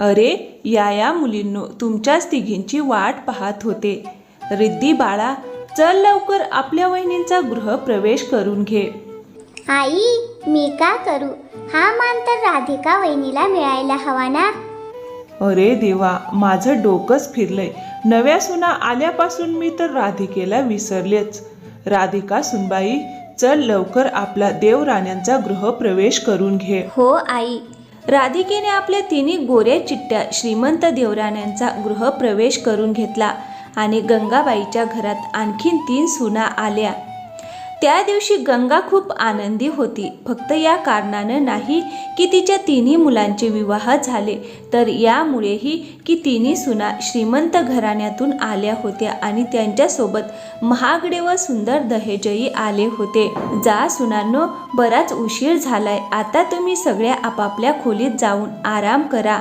अरे या या मुलींनो तुमच्याच तिघींची वाट पाहत होते. रिद्धी बाळा चल लवकर आपल्या वहिनींचा गृहप्रवेश करून घे. आई मी का करू? हा मान तर राधिका वहिनीला मिळायला हवा ना? अरे देवा माझं डोकंच फिरलंय. नव्या सुना आल्यापासून मी तर राधिकेला विसरलेच. राधिका सुनबाई चल लवकर आपला देवराण्यांचा गृहप्रवेश करून घे. हो आई. राधिकेने आपल्या तिन्ही गोऱ्या चिट्ट्या श्रीमंत देवराण्यांचा गृहप्रवेश करून घेतला आणि गंगाबाईच्या घरात आणखीन तीन सुना आल्या. त्या दिवशी गंगा खूप आनंदी होती. फक्त या कारणानं नाही की तिच्या तिन्ही मुलांचे विवाह झाले तर यामुळेही की तिन्ही सुना श्रीमंत घराण्यातून आल्या होत्या आणि त्यांच्यासोबत महागडे व सुंदर दहेजही आले होते. जा सुनांनो बराच उशीर झालाय. आता तुम्ही सगळ्या आपापल्या खोलीत जाऊन आराम करा.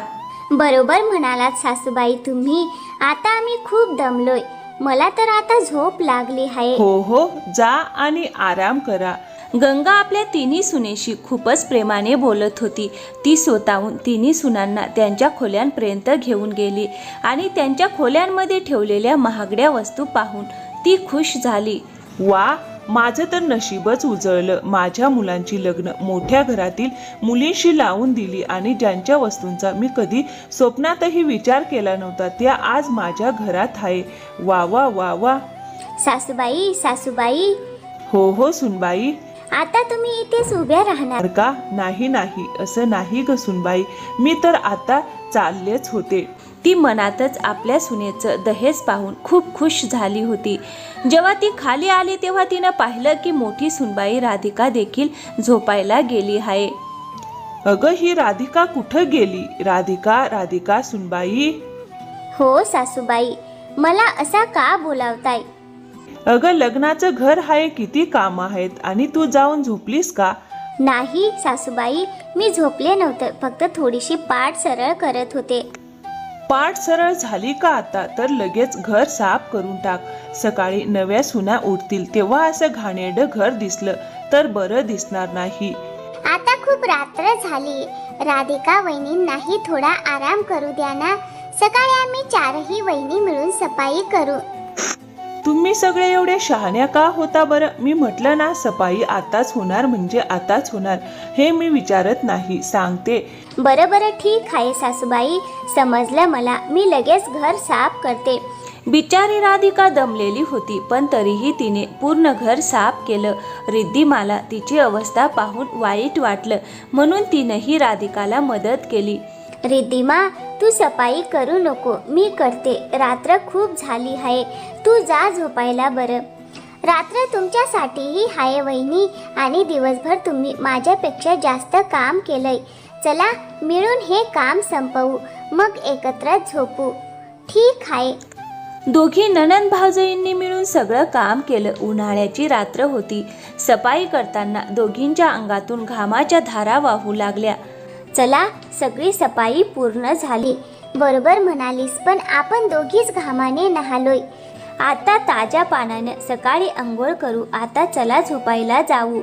बरोबर म्हणालात सासूबाई तुम्ही. आता आम्ही खूप दमलोय. मला तर आता झोप लागली आहे. हो हो जा आणि आराम करा. गंगा आपल्या तिन्ही सुनेशी खूपच प्रेमाने बोलत होती. ती स्वतःहून तिन्ही सुनांना त्यांच्या खोल्यांपर्यंत घेऊन गेली आणि त्यांच्या खोल्यांमध्ये ठेवलेल्या महागड्या वस्तू पाहून ती खुश झाली. वा माझं तर नशीबच उजळलं. माझ्या मुलांची लग्न मोठ्या घरातील मुलींशी लावून दिली आणि ज्यांच्या वस्तूंचा मी कधी स्वप्नातही विचार केला नव्हता त्या आज माझ्या घरात आहे. वा वा वा वा. सासूबाई सासूबाई. हो हो सुनबाई. आता तुम्ही इथेच उभ्या राहणार. का नाही नाही असं नाही ग सुनबाई. मी तर आता चाललेच होते. ती मनातच आपल्या सुनेचं दहेज पाहून खूप खुश झाली होती. जेव्हा ती खाली आली तेव्हा तिनं पाहिलं की मोठी सुनबाई राधिका देखील झोपायला गेली आहे. अगं ही राधिका कुठं गेली? राधिका राधिका सुनबाई? हो सासूबाई. मला असा का बोलावताय? अगं लग्नाचं घर आहे किती काम आहेत. आणि तू जाऊन झोपलीस का? नाही सासूबाई. मी झोपले नव्हते. फक्त थोडीशी पाठ सरळ करत होते. पाठ सरळ झाली का आता? तर लगेच घर साफ करून टाक. सकाळी नव्या सुना उठतील तेव्हा असं घाणेरडं घर दिसलं तर बरं दिसणार नाही. आता खूप रात्र झाली. राधिका वहिनींनाही थोडा आराम करू द्या ना? सकाळी आम्ही चारही वहिनी मिळून सफाई करू. तुम्ही सगळे एवढे शहाण्या का होता बरं? मी म्हटलं ना सफाई आताच होणार म्हणजे आताच होणार. हे मी विचारत नाही सांगते. बरं बरं ठीक आहे सासूबाई. समजलं मला. मी लगेच घर साफ करते. बिचारी राधिका दमलेली होती पण तरीही तिने पूर्ण घर साफ केलं. रिद्धिमाला तिची अवस्था पाहून वाईट वाटलं. म्हणून तिनंही राधिकाला मदत केली. रिद्धिमा तू सफाई करू नको. मी करते. रात्र खूप झाली आहे. तू जा झोपायला बरं. रात्र तुमच्यासाठीही आहे वहिनी आणि दिवसभर तुम्ही माझ्यापेक्षा जास्त काम केलंय. चला मिळून हे काम संपवू. मग एकत्र झोपू. ठीक आहे. दोघी ननंद भावजईंनी मिळून सगळं काम केलं. उन्हाळ्याची रात्र होती. सफाई करताना दोघींच्या अंगातून घामाच्या धारा वाहू लागल्या. चला सगळी सफाई पूर्ण झाली. बरोबर म्हणालीस पण आपण दोघीच घामाने नहालोय. आता ताज्या पानाने सकाळी अंघोळ करू आता चला झोपायला जाऊ.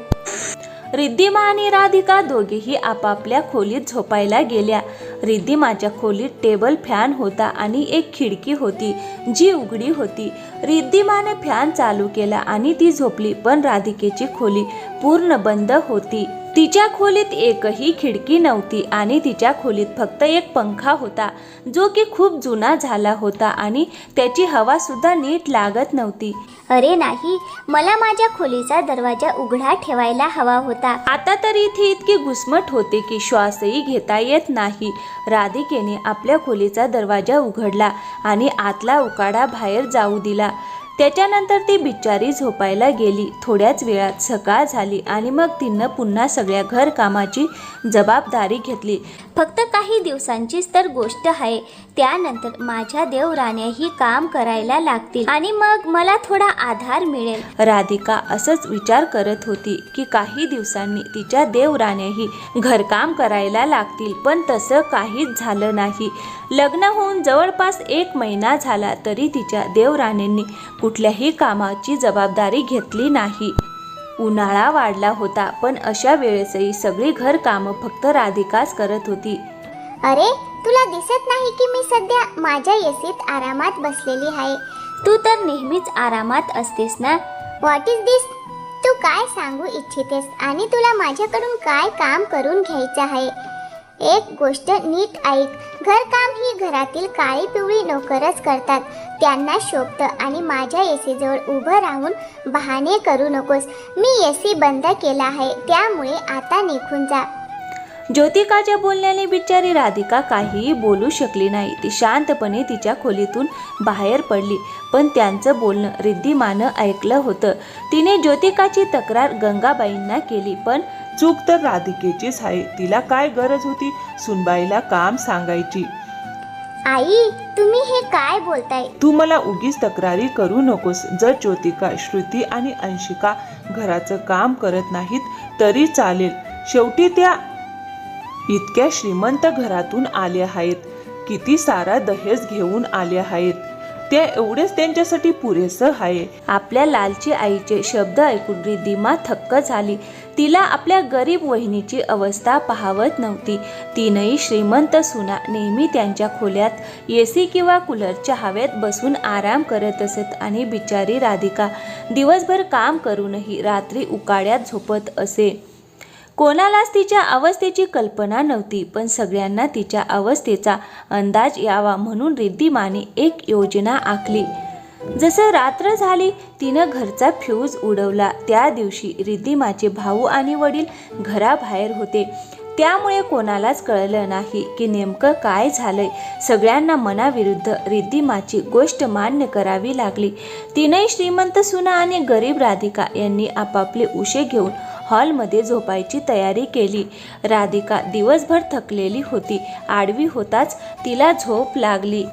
रिद्धिमा आणि राधिका दोघेही आपापल्या खोलीत झोपायला गेल्या. रिद्धिमाच्या खोलीत टेबल फॅन होता आणि एक खिडकी होती जी उघडी होती. रिद्धिमाने फॅन चालू केला आणि ती झोपली पण राधिकेची खोली पूर्ण बंद होती. तिच्या खोलीत एकही खिडकी नव्हती आणि तिच्या खोलीत फक्त एक पंखा होता जो की खूप जुना झाला होता आणि त्याची हवा सुद्धा नीट लागत नव्हती. अरे नाही मला माझ्या खोलीचा दरवाजा उघडा ठेवायला हवा होता. आता तर इथे इतकी घुसमट होते की श्वासही घेता येत नाही. राधिकेने आपल्या खोलीचा दरवाजा उघडला आणि आतला उकाडा बाहेर जाऊ दिला. त्याच्यानंतर ती बिचारी झोपायला गेली. थोड्याच वेळात सकाळ झाली आणि मग तिनं पुन्हा सगळ्या घरकामाची जबाबदारी घेतली. फक्त काही दिवसांचीच तर गोष्ट आहे. त्यानंतर माझ्या देवराण्याही काम करायला लागतील आणि मग मला थोडा आधार मिळेल. राधिका असंच विचार करत होती की काही दिवसांनी तिच्या देवराण्याही घरकाम करायला लागतील पण तसं काहीच झालं नाही. लग्न होऊन जवळपास एक महिना झाला तरी तिच्या देवराण्यांनी कुठल्याही कामाची जबाबदारी घेतली नाही. उन्हाळा वाढला होता पण अशा वेळेसही सगळी घरकामं फक्त राधिकाच करत होती. अरे तुला दिसत नाही की मी सध्या माझ्या एसीत आरामात बसलेली आहे? तू तर नेहमीच आरामात असतेस ना? व्हॉट इज दिस तू काय सांगू इच्छितेस आणि तुला माझ्याकडून काय काम करून घ्यायचं आहे? एक गोष्ट नीट ऐक. घरकाम ही घरातील काळी पिवळी नोकरच करतात. त्यांना शोभतं आणि माझ्या एसीजवळ उभं राहून बहाणे करू नकोस. मी एसी बंद केला आहे त्यामुळे आता निघून जा. ज्योतिकाच्या बोलण्याने बिचारी राधिका काहीही बोलू शकली नाही. ती शांतपणे तिच्या खोलीतून बाहेर पडली. पण त्यांचं बोलणं रिद्धिमानं ऐकलं होतं. तिने ज्योतिकाची तक्रार गंगाबाईंना केली. पण चूक तर राधिकेचीच आहे. तिला काय गरज होती? सुनबाईला काम सांगायची. आई तुम्ही हे काय बोलताय? तू मला उगीच तक्रारी करू नकोस. जर ज्योतिका श्रुती आणि अंशिका घराचं काम करत नाहीत तरी चालेल. शेवटी त्या इतक्या श्रीमंत घरातून आल्या आहेत. किती सारा दहेज घेऊन आले आहेत. त्या एवढेच त्यांच्यासाठी पुरेसं आहे. आपल्या लालची आईचे शब्द ऐकून रिद्धिमा थक्क झाली. तिला आपल्या गरीब वहिनीची अवस्था पाहावत नव्हती. तीनही श्रीमंत सुना नेहमी त्यांच्या खोल्यात ए सी किंवा कूलरच्या हवेत बसून आराम करत असत आणि बिचारी राधिका दिवसभर काम करूनही रात्री उकाड्यात झोपत असे. कोणालाच तिच्या अवस्थेची कल्पना नव्हती पण सगळ्यांना तिच्या अवस्थेचा अंदाज यावा म्हणून रिद्धिमाने एक योजना आखली. जसं रात्र झाली तिनं घरचा फ्यूज उडवला. त्या दिवशी रिद्धिमाचे भाऊ आणि वडील घराबाहेर होते. त्यामुळे कोणालाच कळलं नाही की नेमकं काय झालंय. सगळ्यांना मनाविरुद्ध रिद्धिमाची गोष्ट मान्य करावी लागली. तीनही श्रीमंत सुना आणि गरीब राधिका यांनी आपापले उशे घेऊन हॉलमध्ये झोपायची तयारी केली. राधिका दिवसभर थकलेली होती. आडवी होताच तिला झोप लागली.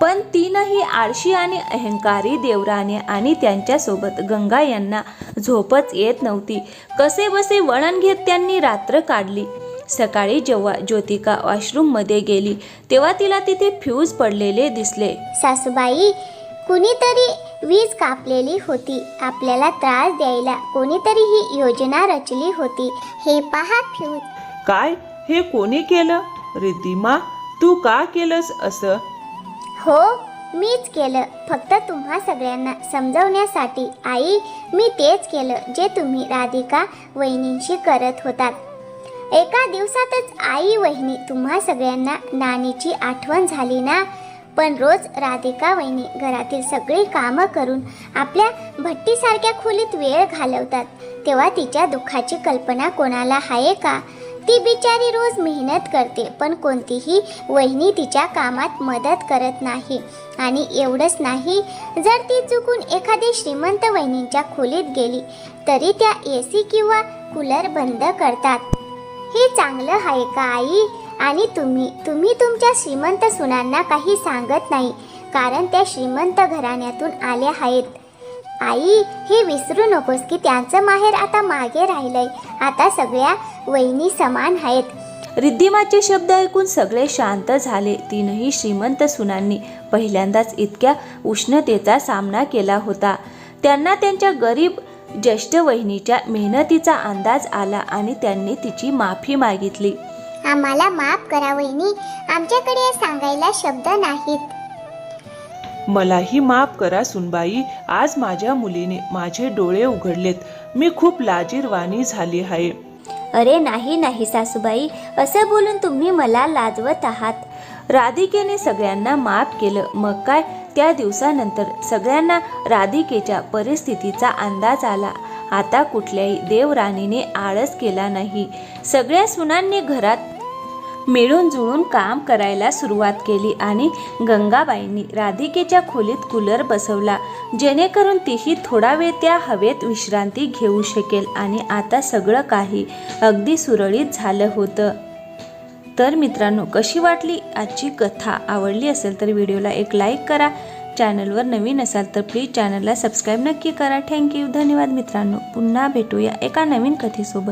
पण तीनही आळशी आणि अहंकारी देवराने आणि त्यांच्यासोबत गंगा यांना झोपच येत नव्हती. कसे बसे वळण घेत त्यांनी रात्र काढली. सकाळी जेव्हा ज्योतिका वॉशरूममध्ये गेली तेव्हा तिला तिथे फ्यूज पडलेले दिसले. सासूबाई कुणीतरी वीज कापलेली होती. आपल्याला त्रास द्यायला कोणीतरी ही योजना रचली होती. हे पहा फ्यूज काय? हे कोणी केलं? रिद्धिमा तू का केलंस असं? हो मीच केलं. फक्त तुम्हा सगळ्यांना समजवण्यासाठी आई मी तेच केलं जे तुम्ही राधिका वहिनींशी करत होतात. एका दिवसातच आई वहिनी तुम्हा सगळ्यांना नानीची आठवण झाली ना? पण रोज राधिका वहिनी घरातील सगळी कामं करून आपल्या भट्टीसारख्या खोलीत वेळ घालवतात. तेव्हा तिच्या दुःखाची कल्पना कोणाला आहे का? ती बिचारी रोज मेहनत करते पण कोणतीही वहिनी तिच्या कामात मदत करत नाही. आणि एवढंच नाही जर ती चुकून एखादी श्रीमंत वहिनींच्या खोलीत गेली तरी त्या ए सी किंवा कूलर बंद करतात. हे चांगलं आहे का आई? आणि तुम्ही तुम्ही तुमच्या श्रीमंत सुनांना काही सांगत नाही कारण त्या श्रीमंत घराण्यातून आल्या आहेत. आई हे विसरू नकोस की त्यांचं माहेर आता मागे राहिलंय. आता सगळ्या वहिनी समान आहेत. रिद्धिमाचे शब्द ऐकून सगळे शांत झाले. तीनही श्रीमंत सुनांनी पहिल्यांदाच इतक्या उष्णतेचा सामना केला होता. त्यांना त्यांच्या गरीब ज्येष्ठ वहिनीच्या मेहनतीचा अंदाज आला आणि त्यांनी तिची माफी मागितली. आम्हाला माफ करा वहिनी. आमच्याकडे सांगायला शब्द नाहीत. मलाही माफ करा सुनबाई. आज माझ्या मुलीने माझे डोळे उघडलेत. मी खूप लाजीरवाणी झाली आहे. अरे नाही नाही सासूबाई असं बोलून तुम्ही मला लाजवत आहात. राधिकेने सगळ्यांना माफ केलं. मग काय? त्या दिवसानंतर सगळ्यांना राधिकेच्या परिस्थितीचा अंदाज आला. आता कुठल्याही देवराणीने आळस केला नाही. सगळ्या सुनांनी घरात मिळून जुळून काम करायला सुरुवात केली आणि गंगाबाईंनी राधिकेच्या खोलीत कूलर बसवला. जेणेकरून तीही थोडा वेळ त्या हवेत विश्रांती घेऊ शकेल आणि आता सगळं काही अगदी सुरळीत झालं होतं. तर मित्रांनो कशी वाटली आजची कथा? आवडली असेल तर व्हिडिओला एक लाईक करा. चॅनलवर नवीन असाल तर प्लीज चॅनलला सबस्क्राईब नक्की करा. थँक्यू. धन्यवाद मित्रांनो. पुन्हा भेटूया एका नवीन कथेसोबत.